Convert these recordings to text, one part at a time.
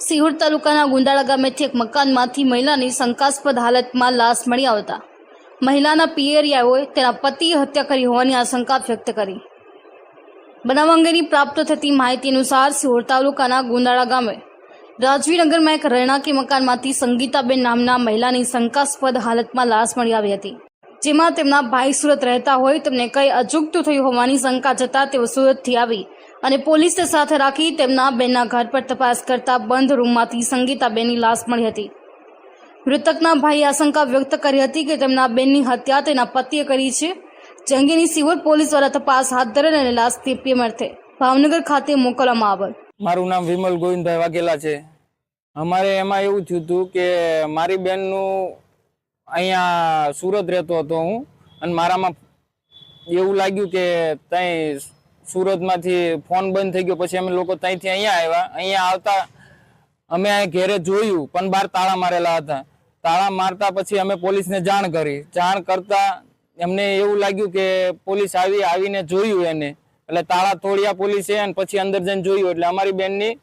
સિહોર તાલુકાના ગુંદાળા ગામેથી એક મકાનમાંથી મહિલાની શંકાસ્પદ હાલતમાં લાશ મળી આવતા મહિલાના પિયરિયાઓએ તેના પતિએ હત્યા કરી હોવાની આશંકા વ્યક્ત કરી. બનાવ અંગેની પ્રાપ્ત થતી માહિતી અનુસાર સિહોર તાલુકાના ગુંદાળા ગામે રાજવીનગરમાં એક રહેણાંકી મકાનમાંથી સંગીતાબેન નામના મહિલાની શંકાસ્પદ હાલતમાં લાશ મળી આવી હતી. જેમાં તેમના ભાઈ સુરત રહેતા હોય તેમને કંઈ અજુગતું થયું હોવાની શંકા જતા તેઓ સુરતથી આવી અને પોલીસને સાથે રાખી તેમના બેનના ઘર પર તપાસ કરતા બંધ રૂમમાંથી સંગીતાબેનની લાશ મળી હતી. મૃતકના ભાઈ આશંકા વ્યક્ત કરી હતી કે તેમના બેનની હત્યા તેના પતિએ કરી છે. જે અંગેની સિહોર પોલીસ દ્વારા તપાસ હાથ ધરેલ અને લાશ પીએમ અર્થે ભાવનગર ખાતે મોકલવામાં આવેલ. મારું નામ વિમલ ગોવિંદભાઈ વાઘેલા છે. અમારે એમાં એવું થયું હતું કે મારી બેનનું અહીંયા સુરત રહેતો હતો હું. અને મારામાં એવું લાગ્યું કે ત્યાં સુરતમાંથી ફોન બંધ થઈ ગયો. પછી અમે લોકો ત્યાંથી અહીંયા આવ્યા. અહીંયા આવતા અમે ઘેરે જોયું, પણ બહાર તાળા મારેલા હતા. તાળા મારતા પછી અમે પોલીસને જાણ કરી. જાણ કરતા એમને એવું લાગ્યું કે પોલીસ આવી, આવીને જોયું એને. એટલે તાળા તોડ્યા પોલીસે અને પછી અંદર જઈને જોયું. એટલે અમારી બેનની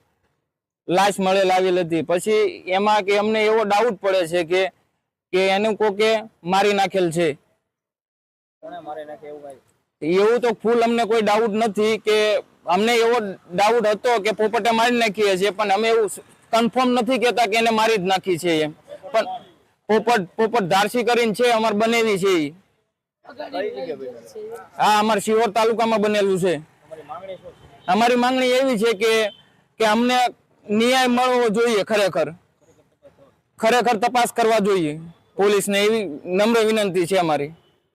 લાશ મળેલ આવેલ હતી. પછી એમાં કે અમને એવો ડાઉટ પડે છે કે કે એનું કોકે મારી નાખેલ છે. એવું તો ફૂલ અમને કોઈ ડાઉટ નથી કે અમને એવો ડાઉટ હતો કે પોપટે મારી નાખીએ છીએ પણ અમે એવું કન્ફર્મ નથી કહેતા કે એને મારી જ નાખી છે એમ. પણ પોપટ પોપટ ધારસી કરીને છે, અમારે બનેવી છે એ હા, અમારે શિહોર તાલુકામાં બનેલું છે. અમારી માંગણી એવી છે કે કે અમને ન્યાય મળવો જોઈએ ખરેખર. ખરેખર તપાસ કરવા જોઈએ. પોલીસને એવી નમ્ર વિનંતી છે અમારી.